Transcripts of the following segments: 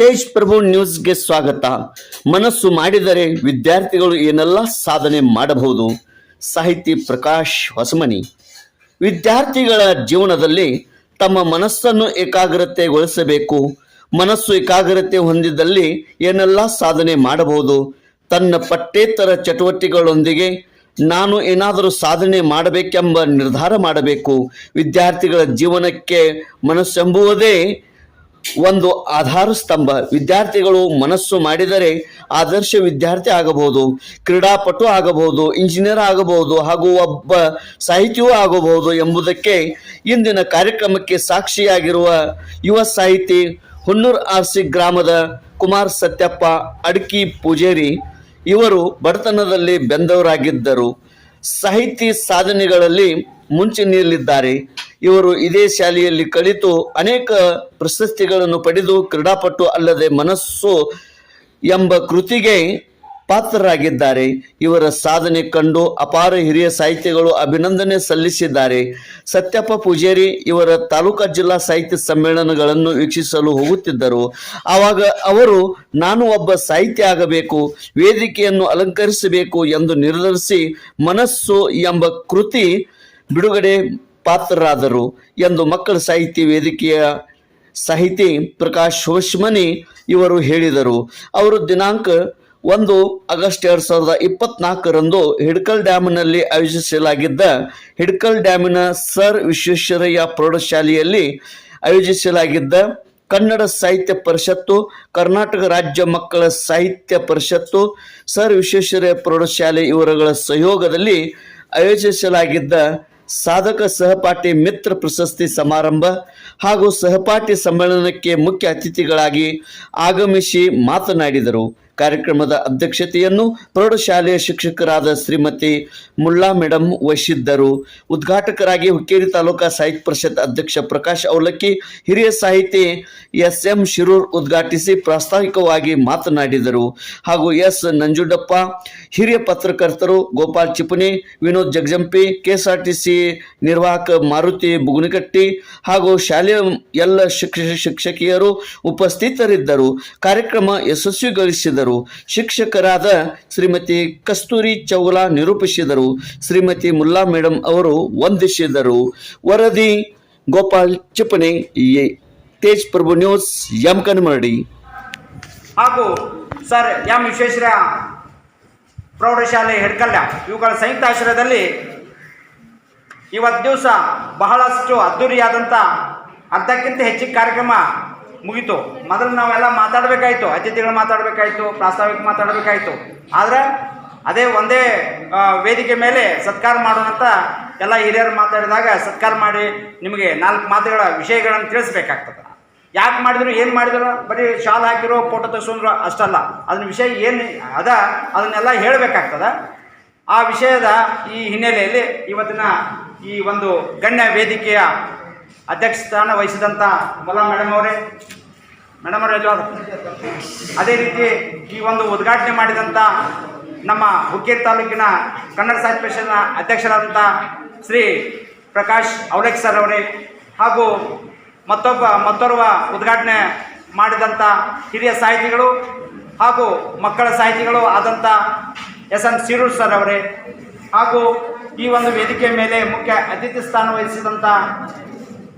ತೇಜ್ ಪ್ರಭು ನ್ಯೂಸ್ಗೆ ಸ್ವಾಗತ. ಮನಸ್ಸು ಮಾಡಿದರೆ ವಿದ್ಯಾರ್ಥಿಗಳು ಏನೆಲ್ಲ ಸಾಧನೆ ಮಾಡಬಹುದು? ಸಾಹಿತಿ ಪ್ರಕಾಶ್ ಹೊಸಮನಿ. ವಿದ್ಯಾರ್ಥಿಗಳ ಜೀವನದಲ್ಲಿ ತಮ್ಮ ಮನಸ್ಸನ್ನು ಏಕಾಗ್ರತೆಗೊಳಿಸಬೇಕು. ಮನಸ್ಸು ಏಕಾಗ್ರತೆ ಹೊಂದಿದಲ್ಲಿ ಏನೆಲ್ಲ ಸಾಧನೆ ಮಾಡಬಹುದು? ತನ್ನ ಪಠ್ಯೇತರ ಚಟುವಟಿಕೆಗಳೊಂದಿಗೆ ನಾನು ಏನಾದರೂ ಸಾಧನೆ ಮಾಡಬೇಕೆಂಬ ನಿರ್ಧಾರ ಮಾಡಬೇಕು. ವಿದ್ಯಾರ್ಥಿಗಳ ಜೀವನಕ್ಕೆ ಮನಸ್ಸೆಂಬುವುದೇ ಒಂದು ಆಧಾರ ಸ್ತಂಭ ವಿದ್ಯಾರ್ಥಿಗಳು ಮನಸ್ಸು ಮಾಡಿದರೆ ಆದರ್ಶ ವಿದ್ಯಾರ್ಥಿ ಆಗಬಹುದು, ಕ್ರೀಡಾಪಟು ಆಗಬಹುದು, ಇಂಜಿನಿಯರ್ ಆಗಬಹುದು ಹಾಗೂ ಒಬ್ಬ ಸಾಹಿತಿಯೂ ಆಗಬಹುದು ಎಂಬುದಕ್ಕೆ ಇಂದಿನ ಕಾರ್ಯಕ್ರಮಕ್ಕೆ ಸಾಕ್ಷಿಯಾಗಿರುವ ಯುವ ಸಾಹಿತಿ ಹುನ್ನೂರ್ ಆರ್ಸಿ ಗ್ರಾಮದ ಕುಮಾರ್ ಸತ್ಯಪ್ಪ ಅಡಕಿ ಪೂಜೇರಿ ಇವರು ಬಡತನದಲ್ಲಿ ಬೆಂದವರಾಗಿದ್ದರು. ಸಾಹಿತಿ ಸಾಧನೆಗಳಲ್ಲಿ ಮುಂಚೂಣಿಯಲ್ಲಿದ್ದಾರೆ ಇವರು ಇದೇ ಶಾಲೆಯಲ್ಲಿ ಕಲಿತು ಅನೇಕ ಪ್ರಶಸ್ತಿಗಳನ್ನು ಪಡೆದು ಕ್ರೀಡಾಪಟು ಅಲ್ಲದೆ ಮನಸ್ಸು ಎಂಬ ಕೃತಿಗೆ ಪಾತ್ರರಾಗಿದ್ದಾರೆ. ಇವರ ಸಾಧನೆ ಕಂಡು ಅಪಾರ ಹಿರಿಯ ಸಾಹಿತಿಗಳು ಅಭಿನಂದನೆ ಸಲ್ಲಿಸಿದ್ದಾರೆ. ಸತ್ಯಪ್ಪ ಪೂಜಾರಿ ಇವರ ತಾಲೂಕಾ ಜಿಲ್ಲಾ ಸಾಹಿತ್ಯ ಸಮ್ಮೇಳನಗಳನ್ನು ವೀಕ್ಷಿಸಲು ಹೋಗುತ್ತಿದ್ದರು. ಆವಾಗ ಅವರು, ನಾನು ಒಬ್ಬ ಸಾಹಿತ್ಯ ಆಗಬೇಕು, ವೇದಿಕೆಯನ್ನು ಅಲಂಕರಿಸಬೇಕು ಎಂದು ನಿರ್ಧರಿಸಿ ಮನಸ್ಸು ಎಂಬ ಕೃತಿ ಬಿಡುಗಡೆ ಪಾತ್ರರಾದರು ಎಂದು ಮಕ್ಕಳ ಸಾಹಿತ್ಯ ವೇದಿಕೆಯ ಸಾಹಿತಿ ಪ್ರಕಾಶ್ ಹೋಶ್ಮನಿ ಇವರು ಹೇಳಿದರು. ಅವರು ದಿನಾಂಕ ಒಂದು ಆಗಸ್ಟ್ ಎರಡು ಸಾವಿರದ ಇಪ್ಪತ್ನಾಲ್ಕರಂದು ಹಿಡ್ಕಲ್ ಡ್ಯಾಮ್ನಲ್ಲಿ ಆಯೋಜಿಸಲಾಗಿದ್ದ ಹಿಡ್ಕಲ್ ಡ್ಯಾಮಿನ ಸರ್ ವಿಶ್ವೇಶ್ವರಯ್ಯ ಪ್ರೌಢಶಾಲೆಯಲ್ಲಿ ಆಯೋಜಿಸಲಾಗಿದ್ದ ಕನ್ನಡ ಸಾಹಿತ್ಯ ಪರಿಷತ್ತು, ಕರ್ನಾಟಕ ರಾಜ್ಯ ಮಕ್ಕಳ ಸಾಹಿತ್ಯ ಪರಿಷತ್ತು, ಸರ್ ವಿಶ್ವೇಶ್ವರಯ್ಯ ಪ್ರೌಢಶಾಲೆ ಇವರುಗಳ ಸಹಯೋಗದಲ್ಲಿ ಆಯೋಜಿಸಲಾಗಿದ್ದ ಸಾಧಕ ಸಹಪಾಠಿ ಮಿತ್ರ ಪ್ರಶಸ್ತಿ ಸಮಾರಂಭ ಹಾಗೂ ಸಹಪಾಠಿ ಸಮ್ಮೇಳನಕ್ಕೆ ಮುಖ್ಯ ಅತಿಥಿಗಳಾಗಿ ಆಗಮಿಸಿ ಮಾತನಾಡಿದರು. ಕಾರ್ಯಕ್ರಮದ ಅಧ್ಯಕ್ಷತೆಯನ್ನು ಪ್ರೌಢಶಾಲೆಯ ಶಿಕ್ಷಕರಾದ ಶ್ರೀಮತಿ ಮುಲ್ಲಾ ಮೇಡಂ ವಹಿಸಿದ್ದರು. ಉದ್ಘಾಟಕರಾಗಿ ಹುಕ್ಕೇರಿ ತಾಲೂಕಾ ಸಾಹಿತ್ಯ ಪರಿಷತ್ ಅಧ್ಯಕ್ಷ ಪ್ರಕಾಶ್ ಅವಲಕ್ಕಿ, ಹಿರಿಯ ಸಾಹಿತಿ ಎಸ್ ಎಂ ಶಿರೂರ್ ಉದ್ಘಾಟಿಸಿ ಪ್ರಾಸ್ತಾವಿಕವಾಗಿ ಮಾತನಾಡಿದರು. ಹಾಗೂ ಎಸ್ ನಂಜುಡಪ್ಪ, ಹಿರಿಯ ಪತ್ರಕರ್ತರು ಗೋಪಾಲ್ ಚಿಪುನಿ ವಿನೋದ್ ಜಗಜಂಪಿ, ಕೆಎಸ್ಆರ್ಟಿಸಿ ನಿರ್ವಾಹಕ ಮಾರುತಿ ಬುಗುನಿಕಟ್ಟಿ ಹಾಗೂ ಶಾಲೆಯ ಎಲ್ಲ ಶಿಕ್ಷಕ ಶಿಕ್ಷಕಿಯರು ಉಪಸ್ಥಿತರಿದ್ದರು. ಕಾರ್ಯಕ್ರಮ ಯಶಸ್ವಿಗೊಳಿಸಿದರು. ಶಿಕ್ಷಕರಾದ ಶ್ರೀಮತಿ ಕಸ್ತೂರಿ ಚೌಲಾ ನಿರೂಪಿಸಿದರು. ಶ್ರೀಮತಿ ಮುಲ್ಲಾ ಮೇಡಂ ಅವರು ವಂದಿಸಿದರು. ವರದಿ, ಗೋಪಾಲ್ ಚಿಪಣಿ ಎ- ತೇಜ್ ಪ್ರಭು ನ್ಯೂಸ್, ಎಂ ಕನ್ಮರಡಿ ಹಾಗೂ ಸರ್, ಎಂ ವಿಶ್ವೇಶ್ವರ ಪ್ರೌಢಶಾಲೆ ಹೆಡ್ಕಲ್ಯ. ಇವುಗಳ ಸಂಯುಕ್ತ ಆಶ್ರಯದಲ್ಲಿ ಇವತ್ತು ದಿವಸ ಬಹಳಷ್ಟು ಅದ್ಧೂರಿಯಾದಂಥ ಅರ್ಧಕ್ಕಿಂತ ಹೆಚ್ಚಿನ ಕಾರ್ಯಕ್ರಮ ಮುಗೀತು. ಮೊದಲು ನಾವೆಲ್ಲ ಮಾತಾಡಬೇಕಾಯ್ತು. ಅತಿಥಿಗಳು ಮಾತಾಡಬೇಕಾಯ್ತು, ಪ್ರಾಸ್ತಾವಿಕ ಮಾತಾಡಬೇಕಾಯ್ತು. ಆದರೆ ಅದೇ ಒಂದೇ ವೇದಿಕೆ ಮೇಲೆ ಸತ್ಕಾರ ಮಾಡೋಣ ಅಂತ ಎಲ್ಲ ಹಿರಿಯರು ಮಾತಾಡಿದಾಗ ಸತ್ಕಾರ ಮಾಡಿ ನಿಮಗೆ ನಾಲ್ಕು ಮಾತುಗಳ ವಿಷಯಗಳನ್ನು ತಿಳಿಸ್ಬೇಕಾಗ್ತದೆ. ಯಾಕೆ ಮಾಡಿದ್ರು, ಏನು ಮಾಡಿದ್ರು? ಬರೀ ಶಾಲ್ ಹಾಕಿರೋ ಫೋಟೋ ತೆಗೆಸೋದ್ರು ಅಷ್ಟಲ್ಲ. ಅದನ್ನ ವಿಷಯ ಏನು ಅದ, ಅದನ್ನೆಲ್ಲ ಹೇಳಬೇಕಾಗ್ತದ. ಆ ವಿಷಯದ ಈ ಹಿನ್ನೆಲೆಯಲ್ಲಿ ಇವತ್ತಿನ ಈ ಒಂದು ಗಣ್ಯ ವೇದಿಕೆಯ ಅಧ್ಯಕ್ಷ ಸ್ಥಾನ ವಹಿಸಿದಂಥ ಮುಲಾ ಮೇಡಮ್ ಅವರೇ ಮೇಡಮ್ ಅವರೇ ಎಲ್ಲೋ ಅದೇ ರೀತಿ ಈ ಒಂದು ಉದ್ಘಾಟನೆ ಮಾಡಿದಂಥ ನಮ್ಮ ಹುಕ್ಕೇರಿ ತಾಲೂಕಿನ ಕನ್ನಡ ಸಾಹಿತ್ಯ ಪರಿಷತ್ನ ಅಧ್ಯಕ್ಷರಾದಂಥ ಶ್ರೀ ಪ್ರಕಾಶ್ ಔಲೇಕ್ ಸರ್ ಅವರೇ ಹಾಗೂ ಮತ್ತೊಬ್ಬ, ಮತ್ತೋರ್ವ ಉದ್ಘಾಟನೆ ಮಾಡಿದಂಥ ಹಿರಿಯ ಸಾಹಿತಿಗಳು ಹಾಗೂ ಮಕ್ಕಳ ಸಾಹಿತಿಗಳು ಆದಂಥ ಎಸ್ ಎನ್ ಸೀರೂರ್ ಸರ್ ಅವರೇ ಹಾಗೂ ಈ ಒಂದು ವೇದಿಕೆ ಮೇಲೆ ಮುಖ್ಯ ಅತಿಥಿ ಸ್ಥಾನ ವಹಿಸಿದಂಥ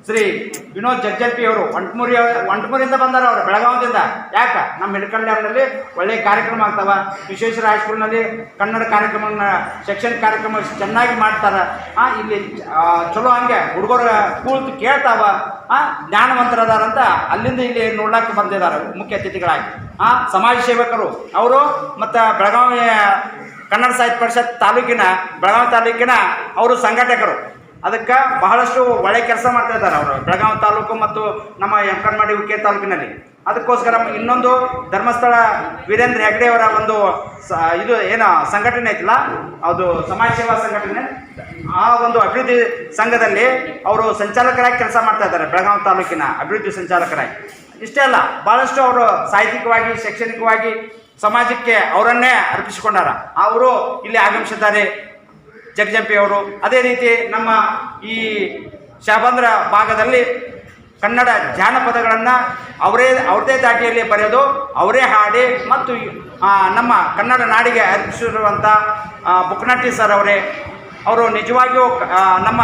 ಶ್ರೀ ವಿನೋದ್ ಜಜ್ಜಪ್ಪಿ ಅವರು ಒಂಟ್ಮೂರಿ ಒಂಟ್ಮೂರಿಂದ ಬಂದಾರ ಅವರು, ಬೆಳಗಾವದಿಂದ. ಯಾಕ? ನಮ್ಮ ಹಿಡ್ಕಲ್ಯಾರ್ನಲ್ಲಿ ಒಳ್ಳೆಯ ಕಾರ್ಯಕ್ರಮ ಆಗ್ತಾವ. ವಿಶ್ವೇಶ್ವರ ಹೈಸ್ಕೂಲ್ನಲ್ಲಿ ಕನ್ನಡ ಕಾರ್ಯಕ್ರಮನ ಶೈಕ್ಷಣಿಕ ಕಾರ್ಯಕ್ರಮ ಚೆನ್ನಾಗಿ ಮಾಡ್ತಾರ. ಆ, ಇಲ್ಲಿ ಚಲೋ ಹಂಗೆ ಹುಡುಗರು ಕೂತು ಕೇಳ್ತಾವ. ಆ ಜ್ಞಾನವಂತರದಾರಂತ ಅಲ್ಲಿಂದ ಇಲ್ಲಿ ನೋಡ್ಲಾಕ ಬಂದಿದ್ದಾರೆ ಮುಖ್ಯ ಅತಿಥಿಗಳಾಗಿ. ಆ, ಸಮಾಜ ಸೇವಕರು, ಅವರು ಮತ್ತು ಬೆಳಗಾವಿ ಕನ್ನಡ ಸಾಹಿತ್ಯ ಪರಿಷತ್ ತಾಲೂಕಿನ, ಬೆಳಗಾವಿ ತಾಲೂಕಿನ ಅವರು ಸಂಘಟಕರು. ಅದಕ್ಕೆ ಬಹಳಷ್ಟು ಒಳ್ಳೆ ಕೆಲಸ ಮಾಡ್ತಾ ಇದ್ದಾರೆ ಅವರು. ಬೆಳಗಾವಿ ತಾಲೂಕು ಮತ್ತು ನಮ್ಮ ಎಂಕನ್ಮಾಡಿ ಉಕ್ಕೆ ತಾಲೂಕಿನಲ್ಲಿ. ಅದಕ್ಕೋಸ್ಕರ ಇನ್ನೊಂದು ಧರ್ಮಸ್ಥಳ ವೀರೇಂದ್ರ ಹೆಗ್ಡೆ ಅವರ ಒಂದು ಸ, ಇದು ಏನು ಸಂಘಟನೆ ಐತಲ್ಲ, ಅದು ಸಮಾಜ ಸೇವಾ ಸಂಘಟನೆ. ಆ ಒಂದು ಅಭಿವೃದ್ಧಿ ಸಂಘದಲ್ಲಿ ಅವರು ಸಂಚಾಲಕರಾಗಿ ಕೆಲಸ ಮಾಡ್ತಾ ಇದ್ದಾರೆ ಬೆಳಗಾವಿ ತಾಲೂಕಿನ ಅಭಿವೃದ್ಧಿ ಸಂಚಾಲಕರಾಗಿ. ಇಷ್ಟೇ ಅಲ್ಲ ಭಾಳಷ್ಟು ಅವರು ಸಾಹಿತ್ಯಿಕವಾಗಿ, ಶೈಕ್ಷಣಿಕವಾಗಿ ಸಮಾಜಕ್ಕೆ ಅವರನ್ನೇ ಅರ್ಪಿಸಿಕೊಂಡಾರ. ಅವರು ಇಲ್ಲಿ ಆಗಮಿಸಿದ್ದಾರೆ. ಜಗಜಂಪಿ ಅವರು. ಅದೇ ರೀತಿ ನಮ್ಮ ಈ ಶಾಬಂದ್ರ ಭಾಗದಲ್ಲಿ ಕನ್ನಡ ಜಾನಪದಗಳನ್ನು ಅವರೇ, ಅವ್ರದೇ ದಾಟಿಯಲ್ಲಿ ಬರೆಯೋದು ಅವರೇ ಹಾಡಿ ಮತ್ತು ನಮ್ಮ ಕನ್ನಡ ನಾಡಿಗೆ ಅರ್ಪಿಸಿರುವಂಥ ಬುಕ್ನಟ್ಟಿ ಸರ್ ಅವರೇ, ಅವರು ನಿಜವಾಗಿಯೂ ನಮ್ಮ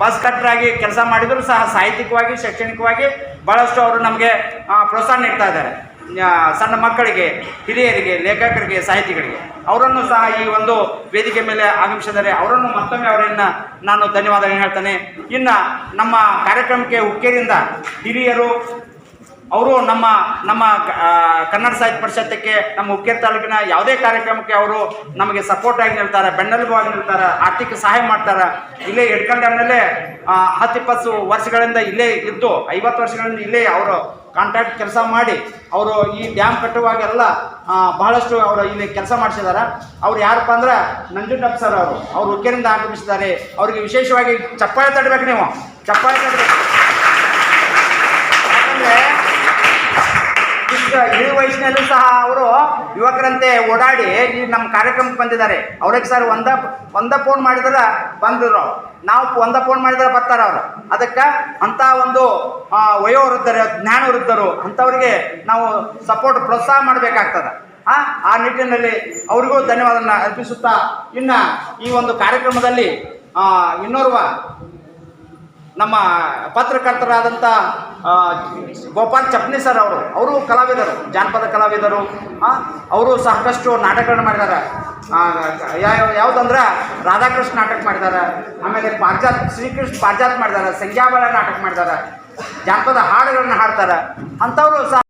ಬಸ್ ಕಟ್ಟರಾಗಿ ಕೆಲಸ ಮಾಡಿದರೂ ಸಹ ಸಾಹಿತ್ಯಿಕವಾಗಿ, ಶೈಕ್ಷಣಿಕವಾಗಿ ಭಾಳಷ್ಟು ಅವರು ನಮಗೆ ಪ್ರೋತ್ಸಾಹ ನೀಡ್ತಾ ಇದ್ದಾರೆ. ಸಣ್ಣ ಮಕ್ಕಳಿಗೆ, ಹಿರಿಯರಿಗೆ, ಲೇಖಕರಿಗೆ, ಸಾಹಿತಿಗಳಿಗೆ. ಅವರನ್ನು ಸಹ ಈ ಒಂದು ವೇದಿಕೆ ಮೇಲೆ ಆಗಮಿಸಿದರೆ ಅವರನ್ನು ಮತ್ತೊಮ್ಮೆ ಅವರನ್ನು ನಾನು ಧನ್ಯವಾದ ಹೇಳ್ತೇನೆ. ಇನ್ನು ನಮ್ಮ ಕಾರ್ಯಕ್ರಮಕ್ಕೆ ಉಕ್ಕೇರಿಂದ ಹಿರಿಯರು ಅವರು ನಮ್ಮ ನಮ್ಮ ಕನ್ನಡ ಸಾಹಿತ್ಯ ಪರಿಷತ್ತಕ್ಕೆ ನಮ್ಮ ಹುಕ್ಕೇರಿ ತಾಲೂಕಿನ ಯಾವುದೇ ಕಾರ್ಯಕ್ರಮಕ್ಕೆ ಅವರು ನಮಗೆ ಸಪೋರ್ಟ್ ಆಗಿ ನಿಲ್ತಾರೆ ಬೆನ್ನೆಲುಬಾಗಿ ನಿಲ್ತಾರೆ ಆರ್ಥಿಕ ಸಹಾಯ ಮಾಡ್ತಾರೆ. ಇಲ್ಲೇ ಎಡ್ಕಲ್ ಮೇಲೆ ಆ, ಹತ್ತು ಇಪ್ಪತ್ತು ವರ್ಷಗಳಿಂದ ಇಲ್ಲೇ ಇದ್ದು ಐವತ್ತು ವರ್ಷಗಳಿಂದ ಇಲ್ಲೇ ಅವರು ಕಾಂಟ್ರಾಕ್ಟ್ ಕೆಲಸ ಮಾಡಿ ಅವರು ಈ ಡ್ಯಾಮ್ ಕಟ್ಟುವಾಗೆಲ್ಲ ಬಹಳಷ್ಟು ಅವರು ಇಲ್ಲಿ ಕೆಲಸ ಮಾಡಿಸಿದ್ದಾರೆ. ಅವ್ರು ಯಾರಪ್ಪ ಅಂದ್ರೆ ನಂಜುಂಡಪ್ಪ ಸರ್ ಅವರು. ಅವ್ರು ಹುಕ್ಕೇರಿಂದ ಆಗಮಿಸಿದ್ದಾರೆ. ಅವರಿಗೆ ವಿಶೇಷವಾಗಿ ಚಪ್ಪಾಳೆ ತಡಬೇಕು ನೀವು. ಚಪ್ಪಾಳೆ ತಟ್ಟಬೇಕು ಇಳಿ ವಯಸ್ಸಿನಲ್ಲೂ ಸಹ ಅವರು ಯುವಕರಂತೆ ಓಡಾಡಿ ಈ ನಮ್ಮ ಕಾರ್ಯಕ್ರಮಕ್ಕೆ ಬಂದಿದ್ದಾರೆ. ಅವ್ರಿಗೆ ಸರ್ ಒಂದ ಒಂದ ಫೋನ್ ಮಾಡಿದ್ರೆ ಬಂದರು. ನಾವು ಒಂದ ಫೋನ್ ಮಾಡಿದ್ರೆ ಬರ್ತಾರೆ ಅವರು. ಅದಕ್ಕೆ ಅಂಥ ಒಂದು ವಯೋವೃದ್ಧರು ಜ್ಞಾನ ವೃದ್ಧರು ಅಂಥವ್ರಿಗೆ ನಾವು ಸಪೋರ್ಟ್ ಪ್ರೋತ್ಸಾಹ ಮಾಡಬೇಕಾಗ್ತದೆ. ಆ ಆ ನಿಟ್ಟಿನಲ್ಲಿ ಅವ್ರಿಗೂ ಧನ್ಯವಾದ ಅರ್ಪಿಸುತ್ತಾ ಇನ್ನು ಈ ಒಂದು ಕಾರ್ಯಕ್ರಮದಲ್ಲಿ ಇನ್ನೋರ್ವ ನಮ್ಮ ಪತ್ರಕರ್ತರಾದಂಥ ಗೋಪಾಲ್ ಚಪ್ನಿ ಸರ್ ಅವರು ಅವರು ಕಲಾವಿದರು, ಜಾನಪದ ಕಲಾವಿದರು ಅವರು ಸಾಕಷ್ಟು ನಾಟಕಗಳನ್ನು ಮಾಡಿದ್ದಾರೆ. ಯಾವ ಯಾವುದಂದ್ರೆ ರಾಧಾಕೃಷ್ಣ ನಾಟಕ ಮಾಡಿದ್ದಾರೆ, ಆಮೇಲೆ ಪಾರ್ಜಾತ್ ಶ್ರೀಕೃಷ್ಣ ಪಾರ್ಜಾತ್ ಮಾಡಿದ್ದಾರೆ ಸಂಖ್ಯಾಬಳ ನಾಟಕ ಮಾಡಿದ್ದಾರೆ, ಜಾನಪದ ಹಾಡುಗಳನ್ನು ಹಾಡ್ತಾರೆ, ಅಂಥವರು ಸಹ